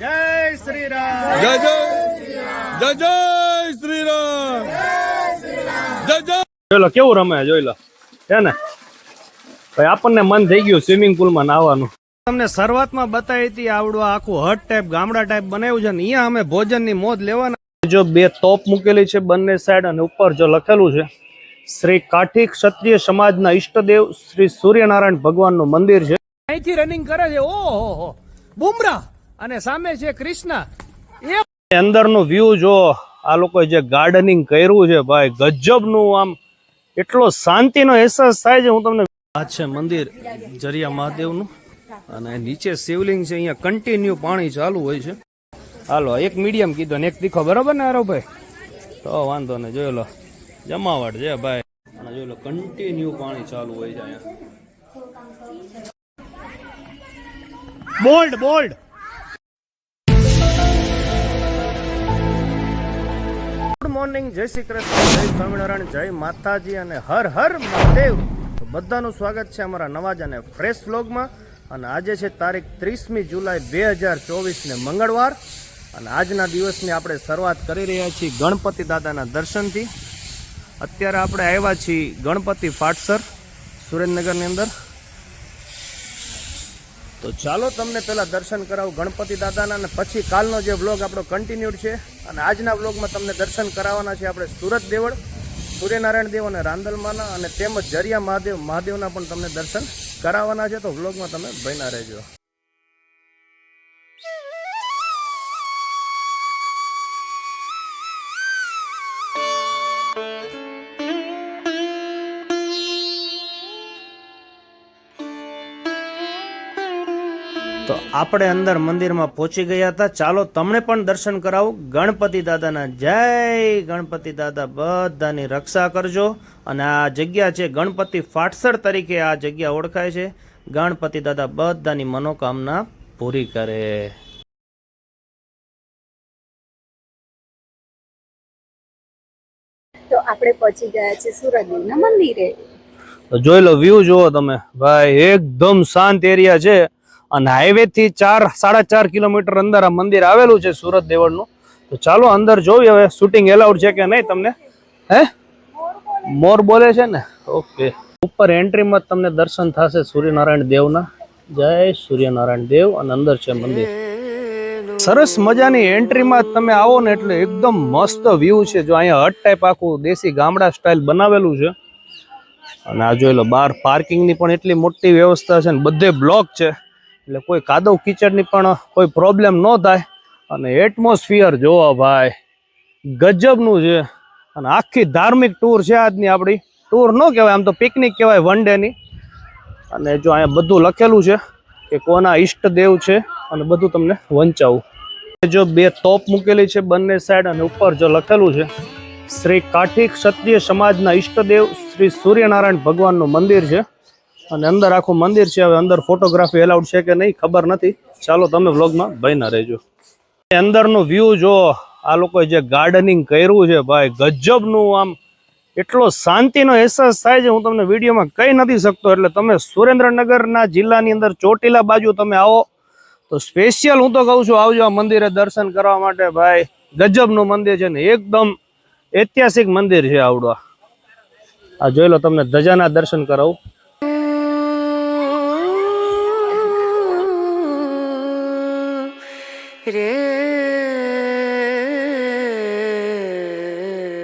જય શ્રી રામ જય જય. જય જય શ્રી રામ જય જય. જોઈ લો કેવું રમે જોઈ લો. છે ને? ભાઈ આપણને મન થઈ ગયું સ્વિમિંગ પુલમાં નાવાનું તમને શરૂઆતમાં બતાવી હતી આવડું આખું હટ ટાઈપ ગામડા ટાઈપ બનાવ્યું છે ને અહીંયા અમે ભોજનની મોજ લેવાના. જો બે તોપ મૂકેલી છે બંને સાઈડ અને ઉપર જો લખેલું છે શ્રી કાઠી ક્ષત્રિય સમાજના ઈષ્ટદેવ શ્રી સૂર્યનારાયણ ભગવાનનું મંદિર છે. અહીંથી રનિંગ કરે છે. ઓહો બુમરા અને સામે છે કૃષ્ણ. એ અંદરનો વ્યૂ જો આ લોકોએ જે ગાર્ડનિંગ કર્યું છે ભાઈ ગજબનું આમ એટલો શાંતિનો અહેસાસ થાય છે. હું તમને આ છે મંદિર જરિયા મહાદેવનું અને નીચે શિવલિંગ છે અહીંયા કન્ટિન્યુ પાણી ચાલુ હોય છે. હાલો એક મીડિયમ કીધો ને એક તીખો બરોબર ને આરો ભાઈ તો વાંધો ને જોઈ લો. જમાવટ છે ભાઈ. અને જોઈ લો કન્ટિન્યુ પાણી ચાલુ હોય છે અહીંયા. બોલ્ડ બોલ્ડ મોર્નિંગ, જય શ્રી કૃષ્ણ, જય સ્વામિનારાયણ, જય માતાજી અને હર હર મહાદેવ. બધાનું સ્વાગત છે અમારા નવા જ અને ફ્રેશ વ્લોગમાં. અને આજે છે તારીખ ત્રીસમી જુલાઈ બે હજાર ચોવીસને મંગળવાર. અને આજના દિવસની આપણે શરૂઆત કરી રહ્યા છીએ ગણપતિ દાદાના દર્શનથી. અત્યારે આપણે આવ્યા છીએ ગણપતિ ફાટસર સુરેન્દ્રનગરની અંદર. તો ચાલો તમને પહેલાં દર્શન કરાવું ગણપતિ દાદાના અને પછી કાલનો જે વ્લોગ આપણો કન્ટિન્યુડ છે. અને આજના વ્લોગમાં તમને દર્શન કરાવવાના છે આપણે સુરત દેવળ, સૂર્યનારાયણ દેવ અને રાંદલમાના અને તેમજ જરિયા મહાદેવ, મહાદેવના પણ તમને દર્શન કરાવવાના છે. તો વ્લોગમાં તમે બન્યા રહેજો. આપણે અંદર મંદિરમાં પહોંચી ગયા હતા. ચાલો તમને પણ દર્શન કરાવું. ગણપતિ દાદાના જય ગણપતિ દાદા. બધાની રક્ષા કરજો. અને આ જગ્યા છે ગણપતિ ફાટસર તરીકે આ જગ્યા ઓળખાય છે. ગણપતિ દાદા બધાની મનોકામના પૂરી કરે. તો આપણે પહોંચી ગયા છે સુરદેવના મંદિરે. તો જોઈ લો વ્યૂ જુઓ તમે. ભાઈ એકદમ શાંત એરિયા છે. અને હાઈવે થી ચાર, સાડા ચાર કિલોમીટર અંદર આ મંદિર આવેલું છે, સુરત દેવળનું. તો ચાલો અંદર જોઈ હવે શૂટિંગ એલાઉડ છે કે નહીં તમને? હે? મોર બોલે છે ને? ઓકે ઉપર એન્ટ્રીમાં જ તમને દર્શન થશે સૂર્યનારાયણ દેવના. જય સૂર્યનારાયણ દેવ અને અંદર છે મંદિર. સરસ મજાની એન્ટ્રીમાં તમે આવો ને એટલે એકદમ મસ્ત વ્યૂ છે. જો અહીંયા હટ ટાઈપ આખું દેશી ગામડા સ્ટાઇલ બનાવેલું છે. અને આ જોઈ લો બહાર પાર્કિંગની પણ એટલી મોટી વ્યવસ્થા છે ને, બધે બ્લોક છે. એટલે કોઈ કાદવ કિચડની પણ કોઈ પ્રોબ્લેમ ન થાય. અને એટમોસ્ફિયર જોવો ભાઈ, ગજબનું છે. અને આખી ધાર્મિક ટૂર છે આજની આપણી. ટૂર ન કહેવાય, આમ તો પિકનિક કહેવાય વન ડેની અને જો અહીંયા બધું લખેલું છે કે કોના ઈષ્ટદેવ છે અને બધું તમને વંચાવું. જો બે તોપ મૂકેલી છે બંને સાઈડ અને ઉપર જો લખેલું છે, શ્રી કાઠી ક્ષત્રિય સમાજના ઈષ્ટદેવ શ્રી સૂર્યનારાયણ ભગવાનનું મંદિર છે. અને અંદર આખું મંદિર છે, હવે અંદર ફોટોગ્રાફી એલાઉડ છે કે નહીં ખબર નથી. ચાલો તમે વ્લોગમાં બન્યા રહેજો. અંદરનો વ્યૂ જો આ લોકોએ જે ગાર્ડનિંગ કર્યું છે ભાઈ, ગજબનું આમ એટલો શાંતિનો અહેસાસ થાય છે, હું તમને વિડીયોમાં કહી નથી શકતો. એટલે તમે સુરેન્દ્રનગરના જિલ્લાની અંદર ચોટીલા બાજુ તમે આવો. તો સ્પેશિયલ હું તો કહું છું, આવજો આ મંદિરે દર્શન કરવા માટે ભાઈ. ગજબનું મંદિર છે ને, એકદમ ઐતિહાસિક મંદિર છે આવડો આ. આ જોઈ લો તમને ધજાના દર્શન કરાવું.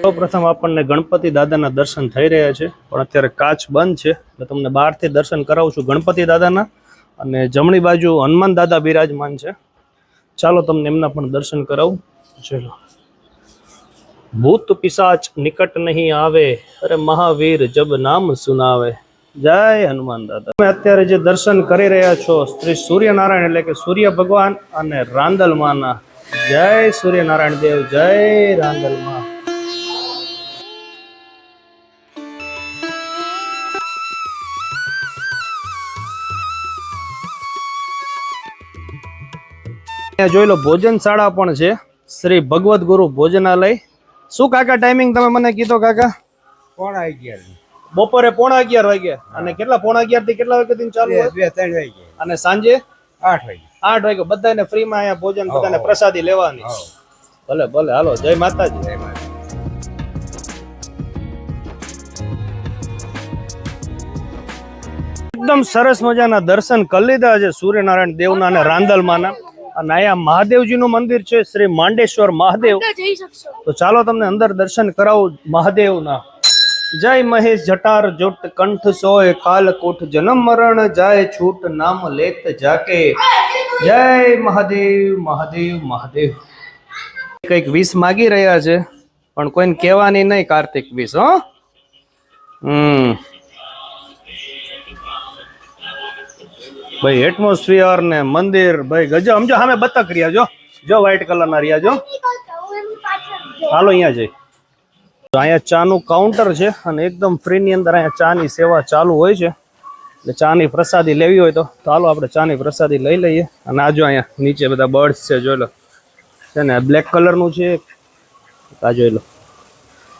સૌપ્રથમ આપણને ગણપતિ દાદાના દર્શન થઈ રહ્યા છે. પણ અત્યારે કાચ બંધ છે. એટલે તમને બહારથી દર્શન કરાવું છું ગણપતિ દાદાના. અને જમણી બાજુ હનુમાન દાદા બિરાજમાન છે. ચાલો તમને એમના પણ દર્શન કરાવું. ચલો. ભૂત પિશાચ નિકટ નહીં આવે. અરે મહાવીર જબ નામ સુનાવે. જય હનુમાન દાદા. તમે અત્યારે જે દર્શન કરી રહ્યા છો, શ્રી સૂર્યનારાયણ એટલે કે સૂર્ય ભગવાન અને રાંદલમાના જય સૂર્યનારાયણ દેવ, જય રાંદલમા જોઈ લો ભોજનશાળા પણ છે. શ્રી ભગવત ગુરુ ભોજનાલય. શું કાકા ટાઈમિંગ તમે મને કીધો કાકા? પોણા અગિયાર બપોરે પોણા અગિયાર વાગે અને કેટલા? પોણા અગિયારથી કેટલા વાગે ચાલુ હોય? બે ત્રણ વાગે અને સાંજે? આઠ વાગે આઠ વાગે બધાને ફ્રીમાં અહીંયા ભોજન બધાને પ્રસાદી લેવાની. ભલે ભલે. હાલો જય માતાજી. એકદમ સરસ મજાના દર્શન કરી લીધા છે સૂર્યનારાયણ દેવના અને રાંદલમાના. અને અહીંયા મહાદેવજીનું મંદિર છે શ્રી માંડેશ્વર મહાદેવ. તો ચાલો તમને અંદર દર્શન કરાવું મહાદેવના. જય મહેશ જટાર જુટ કંઠ સોય કાલકૂટ જન્મ મરણ જાય, છૂટ નામ લેત જાકે. જય મહાદેવ મહાદેવ મહાદેવ. કંઈક વીસ માગી રહ્યા છે, પણ કોઈને કહેવાની નહીં કાર્તિક વીસ, હો? હમ. ભાઈ એટમોસ્ફિયર ને મંદિર, ભાઈ ગજો સમજો, સામે બતક રહ્યા જો જો વ્હાઈટ કલર ના રહ્યા જો હાલો, અહીંયા જઈ અહીંયા ચાનું કાઉન્ટર છે અને એકદમ ફ્રીની અંદર અહીંયા ચાની સેવા ચાલુ હોય છે. એટલે ચાની પ્રસાદી લેવી હોય તો ચાલો આપણે ચાની પ્રસાદી લઈ લઈએ. અને આજો અહીંયા નીચે બધા બર્ડ્સ છે, જોઈ લો. છે ને બ્લેક કલરનું છે આ જોઈ લો.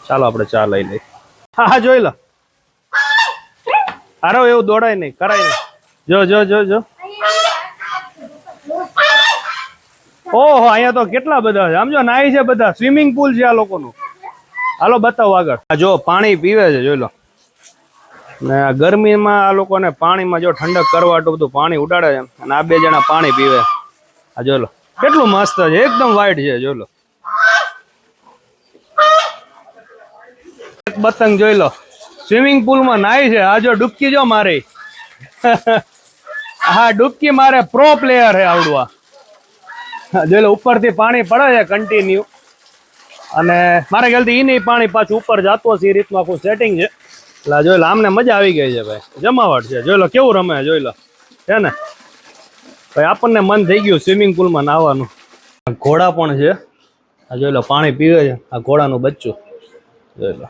ચાલો આપણે ચા લઈ લઈએ. હા હા, જોઈ લો. હારો, એવું દોડાય નહીં, કરાય નહીં. જો જો જો જો. ઓહો, અહીંયા તો કેટલા બધા છે. સમજો નાય છે બધા. સ્વિમિંગ પુલ છે આ લોકોનું. હાલો, બતાવો આગળ. આ જો પાણી પીવે છે, જોઈ લો. ને ગરમીમાં આ લોકોને પાણીમાં જો ઠંડક કરવા આટલું બધું પાણી ઉડાડે છે. અને આ બે જણા પાણી પીવે. આ જોઈ લો. કેટલું મસ્ત છે, એકદમ વાઇટ છે, જોઈ લો. એક પતંગ જોઈ લો. સ્વિમિંગ પુલમાં નાય છે. આ જો ડૂબકી જો મારી. હા ડૂબકી મારે પ્રો પ્લેયર છે આવડવા. જોઈ લો, ઉપરથી પાણી પડે છે કન્ટિન્યુ અને મારા ખ્યાલથી એ નહીં પાણી પાછું ઉપર જતું હશે એ રીતનું આખું સેટિંગ છે. એટલે જોઈ લો, આમને મજા આવી ગઈ છે ભાઈ. જમાવટ છે. જોઈ લો, કેવું રમે, જોઈ લો. છે ને? ભાઈ, આપણને મન થઈ ગયું સ્વિમિંગ પુલમાં નાહવાનું. ઘોડા પણ છે. આ જોઈ લો, પાણી પીવે છે. આ ઘોડાનું બચ્ચું. જોઈ લો.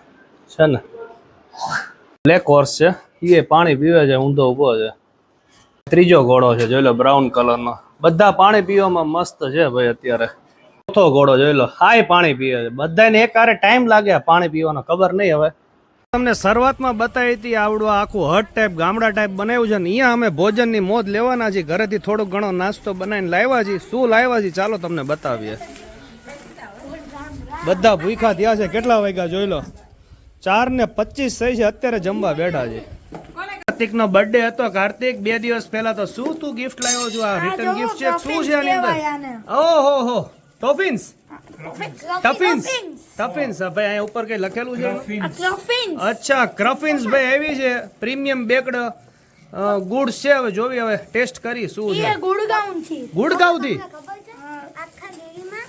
છે ને? બ્લેક હોર્સ છે. એ પાણી પીવે છે, ઊંધો ઊભો છે. ત્રીજો ઘોડો છે, જોઈ લો બ્રાઉન કલરનો બધા પાણી પીવામાં મસ્ત છે ભાઈ અત્યારે. ચોથો ઘોડો જોઈ લો હાય પાણી પીવે છે. બધાને એક હારે ટાઈમ લાગે પાણી પીવાનો ખબર નહીં હવે. તમને શરૂઆતમાં બતાવી હતી આવડું આખું હટ ટાઈપ ગામડા ટાઈપ બનાવ્યું છે ને અહીંયા અમે ભોજનની મોજ લેવાના છીએ. ઘરેથી થોડોક ઘણો નાસ્તો બનાવીને લાવ્યા છીએ. શું લાવ્યા છીએ ચાલો તમને બતાવીએ. બધા ભૂખા થયા છે. કેટલા વાગ્યા જોઈ લો. ચાર ને પચીસ થઈ છે. અત્યારે જમવા બેઠા છે. કાર્તિક નો બર્થડે હતો. કાર્તિક બે દિવસ પહેલા તો શું તું ગિફ્ટ લાવ્યો છું? આ રિટર્ન ગિફ્ટ છે. શું છે આની અંદર? ઓહો હો. ટોફિન્સ ટફિન્સ ટફિન્સ ભાઈ અહીંયા ઉપર કઈ લખેલું છે? અચ્છા ક્રફિન્સ ભાઈ એવી છે. પ્રીમિયમ બેકડ ગુડ છે હવે. જોવી હવે. ટેસ્ટ કરી શું છે. ગુડગાઉનથી ગુડગાંવથી ખબર છે? આખા ડેરીમાં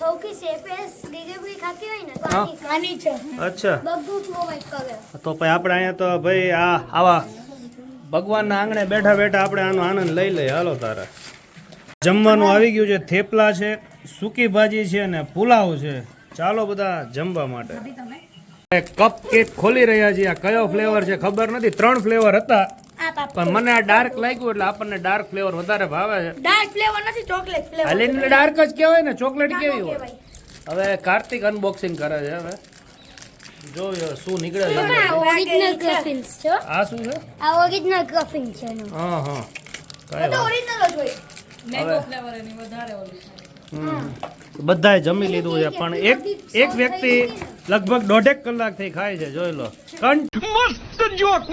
સૌથી સેફેસ્ટ ડિલિવરી ખાતી હોય ને તો હા. આની આની છે અચ્છા. બધું પ્રોવાઈડ કરે. તો ભાઈ આપણે અહીંયા તો ભાઈ આ આવા ભગવાનના આંગણે બેઠા બેઠા આપણે આનો આનંદ લઈ લઈએ. હાલો તારે. જમવાનું આવી ગયું છે. થેપલા છે. સૂકી ભાજી છે અને પુલાવ છે. ચાલો બધા જમવા માટે. કપ કેક ખોલી રહ્યા છીએ. આ કયો ફ્લેવર છે ખબર નથી. ત્રણ ફ્લેવર હતા. પણ મને આ ડાર્ક લાગ્યું એટલે આપણને ડાર્ક ફ્લેવર વધારે ભાવે છે. ડાર્ક ફ્લેવર નથી ચોકલેટ ફ્લેવર હાલીને ડાર્ક જ કહેવાય ને ચોકલેટ કેવી હોય? હવે કાર્તિક અનબોક્સિંગ કરે છે હવે. જોયો શું નીકળે છે? ઓરિજિનલ ક્રફિન્સ છે? આ શું છે? આ ઓરિજિનલ ક્રફિન્સ છે હા હા. ઓરિજિનલ જ હોય. બધાએ જમી લીધું છે પણ એક એક વ્યક્તિ લગભગ દોઢેક કલાકથી ખાય છે જોઈ લો. મસ્ત જોક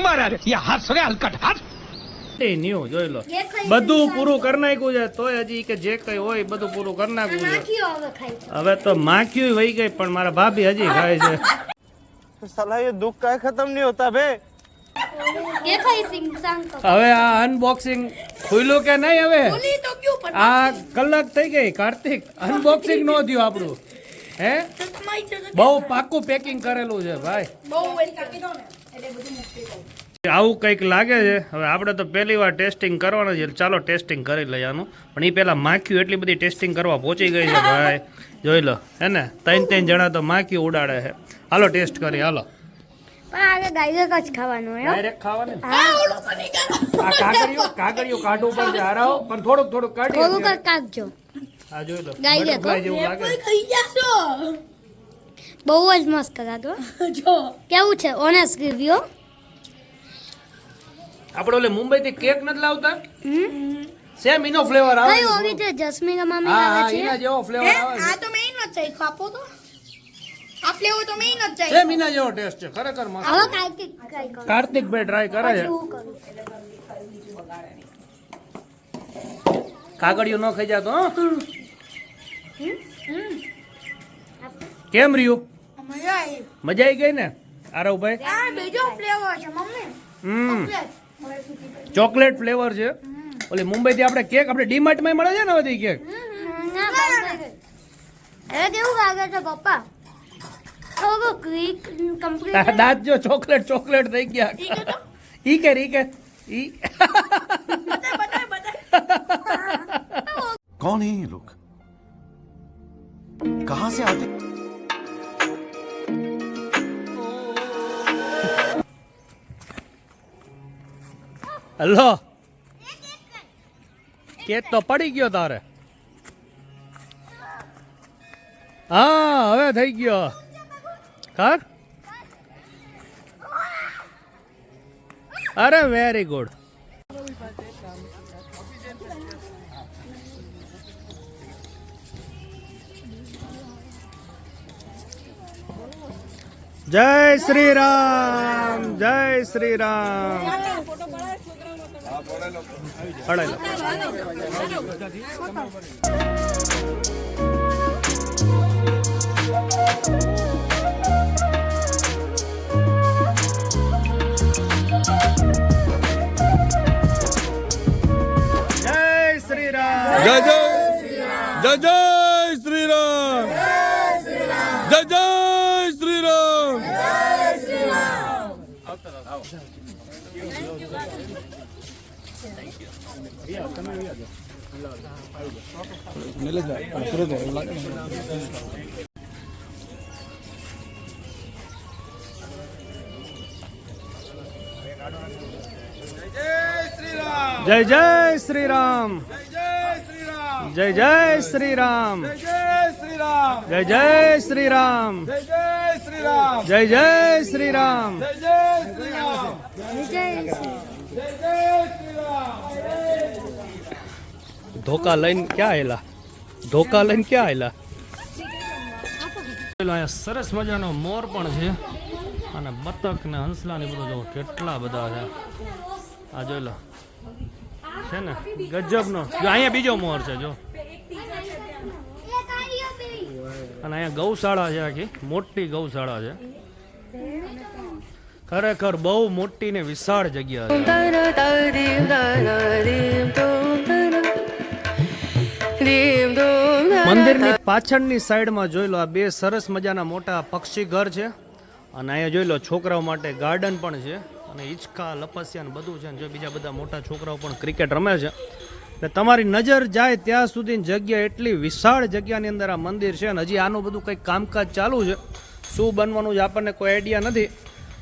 ન્યુ જોઈ લો. બધું પૂરું કરી નાખ્યું છે તોય હજી કે જે કઈ હોય બધું પૂરું કરી નાખ્યું છે. હવે તો માખ્યું વહી ગઈ પણ મારા ભાભી હજી ખાય છે. સલાહ દુઃખ કાંઈ ખતમ નહીં હોતા ભાઈ. હવે આ અનબોક્સિંગ ખુલ્યું કે નહીં હવે? આ કલાક થઈ ગઈ કાર્તિક. અનબોક્સિંગ નો થયું આપણું. હે? બહુ પાકું પેકિંગ કરેલું છે ભાઈ. આવું કંઈક લાગે છે? હવે આપણે તો પહેલી વાર ટેસ્ટિંગ કરવાનું છે. ચાલો ટેસ્ટિંગ કરી લઈએ આનું. પણ એ પહેલાં માખ્યું એટલી બધી ટેસ્ટિંગ કરવા પહોંચી ગઈ છે ભાઈ. જોઈ લો હે ને? ત્રણ ત્રણ જણા તો માખ્યું ઉડાડે છે. હાલો ટેસ્ટ કરી હાલો. પણ ગાયક જ ખાવાનું હોય ડાયરેક્ટ ખાવાની આ કાગળિયો કાગળિયો કાઢવું પડશે હારાઓ પણ થોડુંક થોડુંક કાઢી થોડુંક કાઢજો. આ જોઈ લો. ગાય જેવું લાગે. ખાઈ જશો બહુ જ મસ્ત જો. કેવું છે? ઓનેસ્ટ રિવ્યુ આપણે ઓલે મુંબઈથી કેક નથી લાવતા? સેમ ઇનો ફ્લેવર આવે હોવી છે જસ્મીન મામી આવે હા છે? એના જેવો ફ્લેવર આવે આ તો મેં નથી ચાખ્યો આપો તો. આ ફ્લેવર તો મેં ન જાય સેમ એના જેવો ટેસ્ટ છે ખરેખર મસ્ત. હવે કાંઈક ટ્રાય કરો. કાર્તિક ભાઈ ટ્રાય કરે છે. કાગળિયું ન ખાઈ જાતો કેમ રહ્યું? મજા આવી. મજા આવી ગઈ ને? આરવ ભાઈ? આ બીજો ફ્લેવર છે મમ્મી. હમ. ચોકલેટ ફ્લેવર છે. ઓલી મુંબઈ થી આપણે કેક આપણે ડીમાર્ટમાં મળે છે ને બધી કેક ના કેવું લાગે છે પપ્પા? થોડું ક્વિક તારા કમ્પ્લીટ દાંત જો ચોકલેટ ચોકલેટ થઈ ગયા ઈ કે ઈ કે ઈ कौन है ये लोग कहां से आते હલો કેક તો પડી ગયો તારે હા હવે થઈ ગયો કર અરે વેરી ગુડ જય શ્રી રામ જય શ્રી રામ પડાય जय जय जय जय श्री राम जय जय श्री राम मिल जय जय श्री राम જય જય જય જય શ્રી રામ જય જય શ્રી રામ જય જય શ્રી રામ જય જય શ્રી રામ જય જય શ્રી રામ જય જય શ્રી રામ ધોકા લઈને ક્યાં આયેલા? ધોકા લઈને ક્યાં આયેલા? અહીંયા સરસ મજાનો મોર પણ છે. અને બતક ને હંસલા ને બધું જો કેટલા બધા છે. આ જોઈ લો. છે ને? ગજબનો. જો અહીંયા બીજો મોર છે જો. અને અહીંયા ગૌશાળા છે આખી. મોટી ગૌશાળા છે. ખરેખર બહુ મોટી ને વિશાળ જગ્યા છે. મંદિરની પાછળની સાઈડમાં જોઈ લો, આ બે સરસ મજાના મોટા પક્ષી ઘર છે. અને અહીંયા જોઈ લો, છોકરાઓ માટે ગાર્ડન પણ છે. અને હિંચકા, લપસ્યા બધું છે. અને જો બીજા બધા મોટા છોકરાઓ પણ ક્રિકેટ રમે છે. ને તમારી નજર જાય ત્યાં સુધી જગ્યા એટલી વિશાળ જગ્યાની અંદર આ મંદિર છે અને હજી આનું બધું કંઈક કામકાજ ચાલુ છે. શું બનવાનું છે આપણને કોઈ આઈડિયા નથી.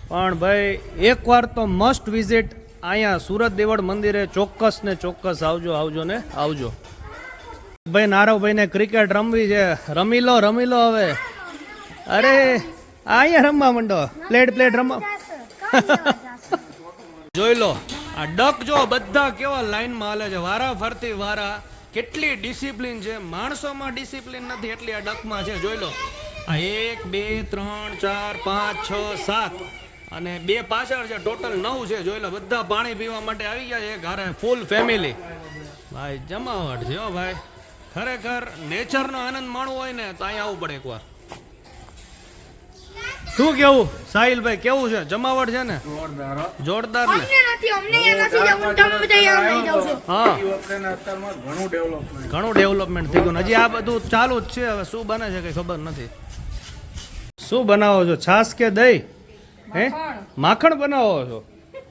પણ ભાઈ એકવાર તો મસ્ટ વિઝિટ અહીંયા સુરત દેવળ મંદિરે ચોક્કસ ને ચોક્કસ આવજો આવજો ને આવજો. ભાઈ નારવભાઈને ક્રિકેટ રમવી છે. રમી લો રમી લો હવે. અરે આ અહીંયા રમવા માંડો. પ્લેટ પ્લેટ રમવા. જોઈ લો. આ ડક જો બધા કેવા લાઈનમાં હાલે છે? વારા ફરતી વારા. કેટલી ડિસિપ્લિન છે? માણસોમાં ડિસિપ્લિન નથી, એટલી આ ડકમાં છે. જોઈ લો. આ એક, બે, ત્રણ, ચાર, પાંચ, છ, સાત. અને બે પાછળ છે, ટોટલ નવ છે. જોઈ લો, બધા પાણી પીવા માટે આવી ગયા છે. ઘરે ફૂલ ફેમિલી ભાઈ, જમાવટ છે ભાઈ. ખરેખર નેચરનો આનંદ માણવો હોય ને, તો અહીંયા આવવું પડે એકવાર. શું કેવું? સાહિલભાઈ કેવું છે? જમાવટ છે ને? જોરદાર ને? અમને નથી અમને અહીંયા નથી જવું તમે બધા અહીંયા લઈ જાવ છો. હા. ઘણું ડેવલપમેન્ટ થઈ ગયું ને. હજી આ બધું ચાલુ જ છે. હવે શું બને છે કઈ ખબર નથી. શું બનાવો છો? છાસ કે દહીં? હે? માખણ. બનાવો છો?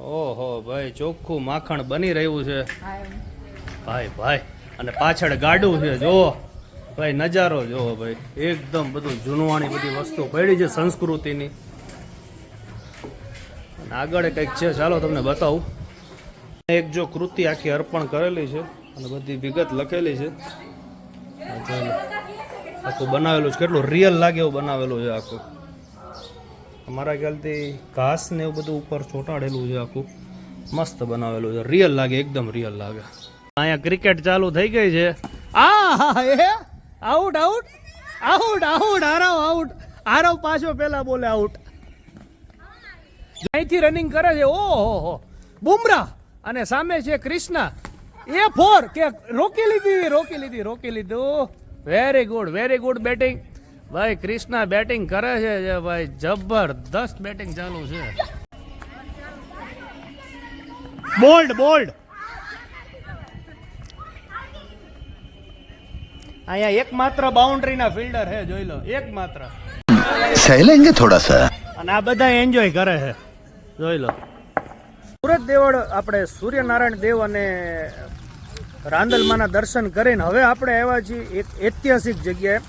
ઓહો ભાઈ ચોખ્ખું માખણ બની રહ્યું છે. ભાઈ ભાઈ અને પાછળ ગાડું છે. જુઓ. ભાઈ, નજારો જોવો ભાઈ. એકદમ બધું જૂનવાણી બધી વસ્તુ પડી છે સંસ્કૃતિની. આગળ કંઈક છે, ચાલો તમને બતાવું. એક જો કૃતિ આખી અર્પણ કરેલી છે અને બધી વિગત લખેલી છે. આખું બનાવેલું છે. કેટલું રિયલ લાગે એવું બનાવેલું છે આખું. અમારા ખ્યાલથી ઘાસ ને એવું બધું ઉપર ચોંટાડેલું છે આખું. મસ્ત બનાવેલું છે. રિયલ લાગે, એકદમ રિયલ લાગે. અહીંયા ક્રિકેટ ચાલુ થઈ ગઈ છે. આ એ? Out out out out Aarav out Aarav પાછો પેલા બોલે આઉટ અહીંથી રનિંગ કરે છે. ઓહો બુમરા. અને સામે છે ક્રિષ્ના એ ફોર કે રોકી લીધી રોકી લીધી, રોકી લીધું. Very good very good batting ભાઈ ક્રિષ્ના બેટિંગ કરે છે ભાઈ. જબરદસ્ત બેટિંગ ચાલુ છે. બોલ્ડ બોલ્ડ અહીંયા એકમાત્ર બાઉન્ડ્રીના ફિલ્ડર છે જોઈ લો એકમાત્ર. સહેલેંગે થોડા સા અને આ બધા એન્જોય કરે છે જોઈ લો. સુરત દેવળ આપણે સૂર્યનારાયણ દેવ અને રાંદલમાના દર્શન કરીને હવે આપણે આવ્યા છીએ એક ઐતિહાસિક જગ્યાએ.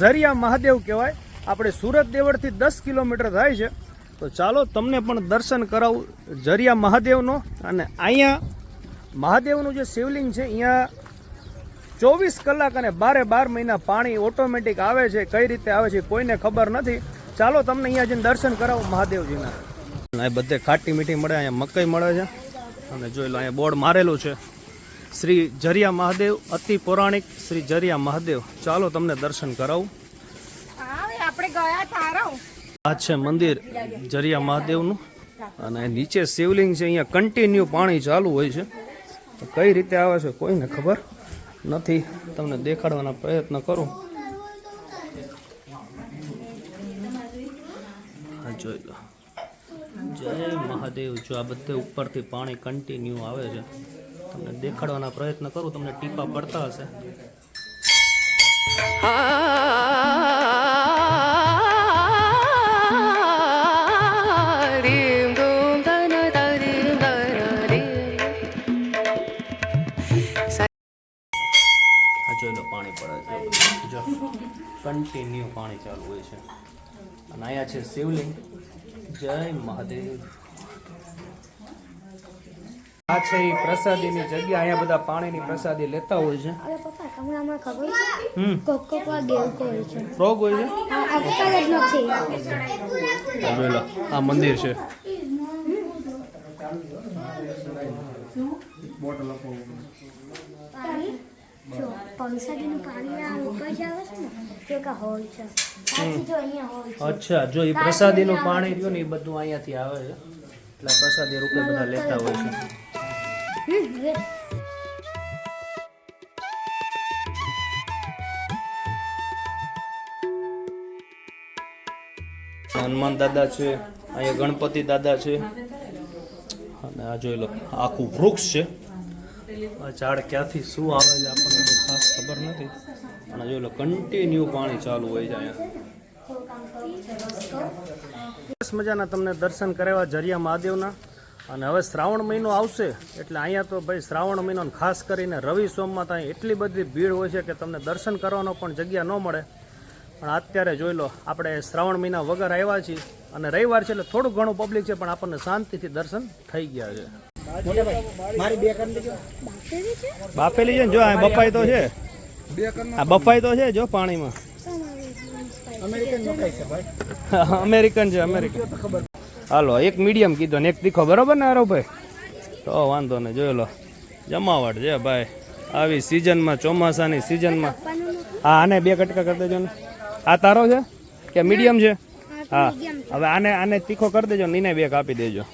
ઝરિયા મહાદેવ કહેવાય. આપણે સુરત દેવળથી દસ કિલોમીટર થાય છે. તો ચાલો તમને પણ દર્શન કરાવું ઝરિયા મહાદેવનો. અને અહીંયા મહાદેવનું જે શિવલિંગ છે અહીંયા ચોવીસ કલાક અને બારે બાર મહિના પાણી ઓટોમેટિક આવે છે કઈ રીતે આવે છે કોઈને ખબર નથી. ચાલો તમને અહીંયા જઈને દર્શન કરાવું મહાદેવજીના. બધે ખાટી મીઠી મળે અહીંયા મકઈ મળે છે. અને જોઈ લો અહીંયા બોર્ડ મારેલું છે. શ્રી જરિયા મહાદેવ અતિ પૌરાણિક શ્રી જરિયા મહાદેવ. ચાલો તમને દર્શન કરાવું. આપણે આ છે મંદિર જરિયા મહાદેવનું. અને નીચે શિવલિંગ છે અહીંયા કન્ટિન્યુ પાણી ચાલુ હોય છે. કઈ રીતે આવે છે કોઈને ખબર? નથી. તમને દેખાડવાના પ્રયત્ન કરું. જોઈ લો. જય મહાદેવ. જો આ બધે ઉપરથી પાણી કન્ટિન્યુ આવે છે. તમને દેખાડવાના પ્રયત્ન કરું. તમને ટીપા પડતા હશે. કન્ટિન્યુ પાણી ચાલુ હોય છે. અને અહીંયા છે શિવલિંગ. જય મહાદેવ. આ છે એ પ્રસાદીની જગ્યા. અહીંયા બધા પાણીની પ્રસાદી લેતા હોય છે. અરે પપ્પા તમને હમણાં ખબર છે? કોક કોક વાર દેવકો હોય છે. ફ્રોગ હોય છે? આ મંદિર છે. પાણી? જો પાણી આ ઉપર આવે છે ને અચ્છા જો એ પ્રસાદીનું પાણી રહ્યું ને એ બધું અહીંયાથી આવે છે. એટલે પ્રસાદી રૂપે બધા લેતા હોય છે. હનુમાન દાદા છે અહીંયા ગણપતિ દાદા છે. અને આ જોઈ લો આખું વૃક્ષ છે. આ ઝાડ ક્યાંથી શું આવે છે આપણને ખાસ ખબર નથી. અને જોઈ લો કન્ટિન્યુ પાણી ચાલુ હોય છે અહીંયા. સરસ મજાના તમને દર્શન કરાવ્યા જરિયા મહાદેવના. અને હવે શ્રાવણ મહિનો આવશે એટલે અહીંયા તો ભાઈ શ્રાવણ મહિનો ખાસ કરીને રવિ સોમમાં ત્યાં એટલી બધી ભીડ હોય છે કે તમને દર્શન કરવાનો પણ જગ્યા ન મળે. પણ અત્યારે જોઈ લો આપણે શ્રાવણ મહિના વગર આવ્યા છીએ. અને રવિવાર છે એટલે થોડું ઘણું પબ્લિક છે પણ આપણને શાંતિથી દર્શન થઈ ગયા છે. બાફેલી છે ને? જો બપાઈ તો છે. આ બફાઈ તો છે જો પાણીમાં. અમેરિકન છે, અમેરિકન. હાલો, એક મીડિયમ કીધો ને એક તીખો, બરોબર ને ભાઈ તો વાંધો ને જોઈ લો. જમાવટ છે ભાઈ. આવી સિઝનમાં ચોમાસાની સિઝનમાં હા, આને બે કટકા કરી દેજો ને. આ તારો છે? કે મીડિયમ છે? હા. હવે આને આને તીખો કરી દેજો ને એને બે કાપી દેજો.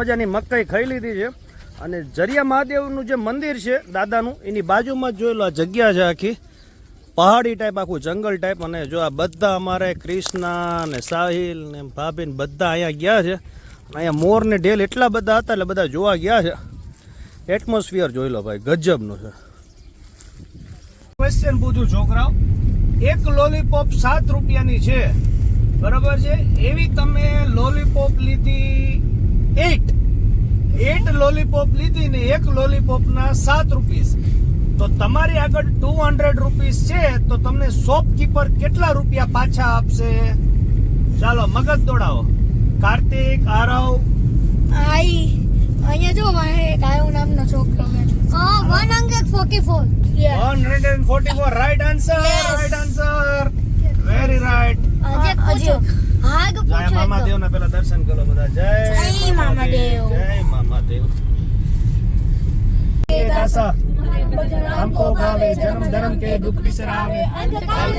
મજાની મકાઈ ખાઈ લીધી છે. અને જરિયા મહાદેવનું જે મંદિર છે દાદાનું, એની બાજુમાં જ જોયેલો આ જગ્યા છે આખી. પહાડી ટાઈપ આખું જંગલ ટાઈપ અને જો આ બધા અમારે ક્રિષ્ના ને સાહિલ ને ભાભી બધા અહીંયા ગયા છે. અહીંયા મોર ને ઢેલ એટલા બધા હતા એટલે બધા જોવા ગયા છે. એટમોસ્ફિયર જોઈ લો ભાઈ, ગજબનું છે. ક્વેશ્ચન પૂછું છોકરાઓ. એક લોલીપોપ સાત રૂપિયાની છે. બરાબર છે? એવી તમે લોલીપોપ લીધી એટ એટ લોલીપોપ લીધી ને એક લોલીપોપના સાત રૂપીસ. તો તમારી આગળ ટુ હંડ્રેડ રૂપીસ છે તો તમને શોપકીપર કેટલા રૂપિયા પાછા આપશે? ચાલો મગજ દોડાવો. કાર્તિક આરવ. આઈ અહીંયા જો મારે એક આયો નામનો છોકરો હા one hundred forty four one hundred and forty four right answer right answer very right આજે પૂછો. હા તો જય પૂછો ના દર્શન કરો બધા. જય જય મામાદેવ. જય महादेव दासा, हमको गावे जन्म जन्म के दुख बिसरावे। अंधकार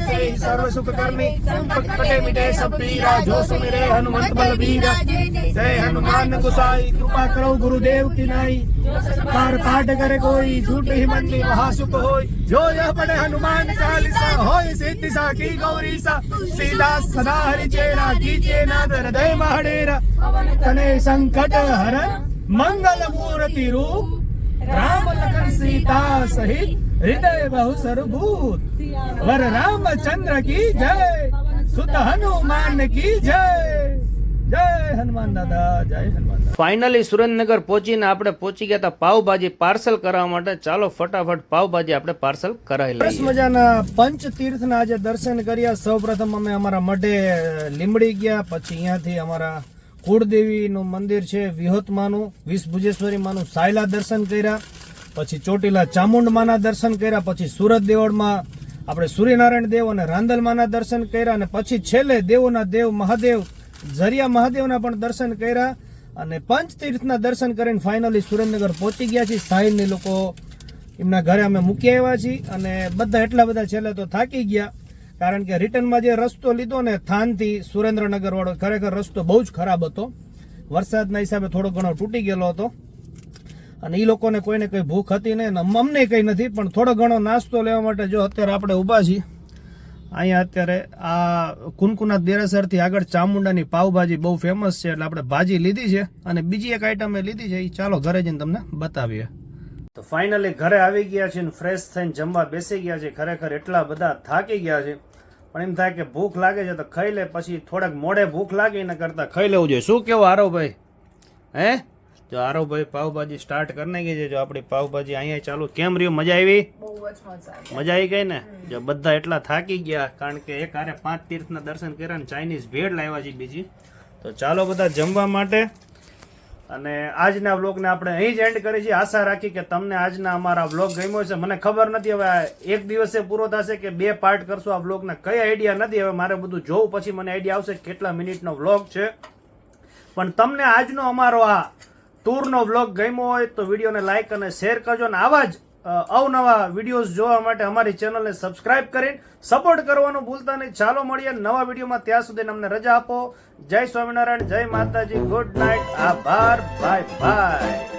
से सर्व सुख कर्मी संकट मिटे सब पीरा जो सुमिरे हनुमंत बल बीरा जय हनुमान गुसाई, कृपा करो गुरुदेव की नाई। पार पाठ करे कोई, झूठ ही मन महासुख होई। जो यह पढ़े हनुमान चालीसा होय सिद्धि सा की गौरी सा सीधा सदा हरि चेरा कीजिए नाथ हृदय महडेरा तने संकट हरण मंगल मूर्ति रूप राम लखन सीता सहित हृदय बहु सरभूत वर रामचंद्र की जय सुत हनुमान की जय જય હનુમાન દાદા જય હનુમાન ફાઇનલી સુરેન્દ્રનગર પહોંચીને આપણે પહોંચી ગયા હતા પાવભાજી પાર્સલ કરવા માટે. ચાલો ફટાફટ પાવભાજી આપણે પાર્સલ કરાવી લઈએ. મજાના પંચ તીર્થના આજે દર્શન કર્યા. સૌપ્રથમ અમે અમારા મઢે લીમડી ગયા પછી અહીંયાથી અમારા કુળદેવીનું મંદિર છે વિહોતમાનું વિષભુજેશ્વરી માનું સાયલા દર્શન કર્યા પછી ચોટીલા ચામુંડમાના દર્શન કર્યા પછી સુરત દેવળમાં આપણે સૂર્યનારાયણ દેવ અને રાંદલમાના દર્શન કર્યા અને પછી છેલ્લે દેવોના દેવ મહાદેવ ઝરિયા મહાદેવના પણ દર્શન કર્યા અને પંચતીર્થના દર્શન કરીને ફાઇનલી સુરેન્દ્રનગર પહોંચી ગયા છીએ. સાહિલની લોકો એમના ઘરે અમે મૂકી આવ્યા છીએ અને બધા એટલા બધા છેલ્લે તો થાકી ગયા. કારણ કે રિટર્નમાં જે રસ્તો લીધો ને થાનથી સુરેન્દ્રનગર વાળો, ખરેખર રસ્તો બહુ જ ખરાબ હતો. વરસાદના હિસાબે થોડો ઘણો તૂટી ગયેલો હતો. અને એ લોકોને કોઈને કંઈ ભૂખ હતી નહીં અને અમને કંઈ નથી, પણ થોડો ઘણો નાસ્તો લેવા માટે જો અત્યારે આપણે ઊભા છીએ અહીંયા અત્યારે આ કુનકુના દેરાસરથી આગળ ચામુંડાની પાવભાજી બહુ ફેમસ છે, એટલે આપણે ભાજી લીધી છે અને બીજી એક આઈટમ એ લીધી છે એ ચાલો ઘરે જઈને તમને બતાવીએ. તો ફાઇનલી ઘરે આવી ગયા છે ફ્રેશ થઈને જમવા બેસી ગયા છે, ખરેખર એટલા બધા થાકી ગયા છે. પણ એમ થાય કે ભૂખ લાગે છે તો ખાઈ લે, પછી થોડાક મોડે ભૂખ લાગે એના કરતા ખાઈ લેવું જોઈએ. શું કેવું આરોભાઈ હે? જો આરવભાઈ પાવભાજી સ્ટાર્ટ કરી નાખી છે, જો આપણી પાવભાજી અહીંયા ચાલુ. કેમ રહ્યું? મજા આવી? મજા આવી. ગઈ ને? જો બધા એટલા થાકી ગયા કારણ કે એક હારે પાંચ તીર્થના દર્શન કર્યા ને ચાઇનીઝ ભેળ લાવ્યા છે બીજી. તો ચાલો બધા જમવા માટે. અને આજના વ્લોગને આપણે અહીં જ એન્ડ કરી છીએ. આશા રાખી કે તમને આજના અમારા વ્લોગ ગમ્યો છે મને ખબર નથી હવે એક દિવસે પૂરો થશે કે બે પાર્ટ કરશું આ વ્લોગના. કઈ આઈડિયા નથી હવે મારે બધું જોવું. પછી મને આઈડિયા આવશે કેટલા મિનિટનો વ્લોગ છે. પણ તમને આજનો અમારો આ ટૂરનો વ્લોગ ગમ્યો હોય તો વિડીયોને લાઇક અને શેર કરજો. અને આવા જ અવનવા વિડીયોઝ જોવા માટે અમારી ચેનલને સબસ્ક્રાઇબ કરીને સપોર્ટ કરવાનું ભૂલતા નહીં. ચાલો મળીએ નવા વિડીયોમાં. ત્યાં સુધી અમને રજા આપો. જય સ્વામિનારાયણ, જય માતાજી. ગુડ નાઇટ આભાર. Bye bye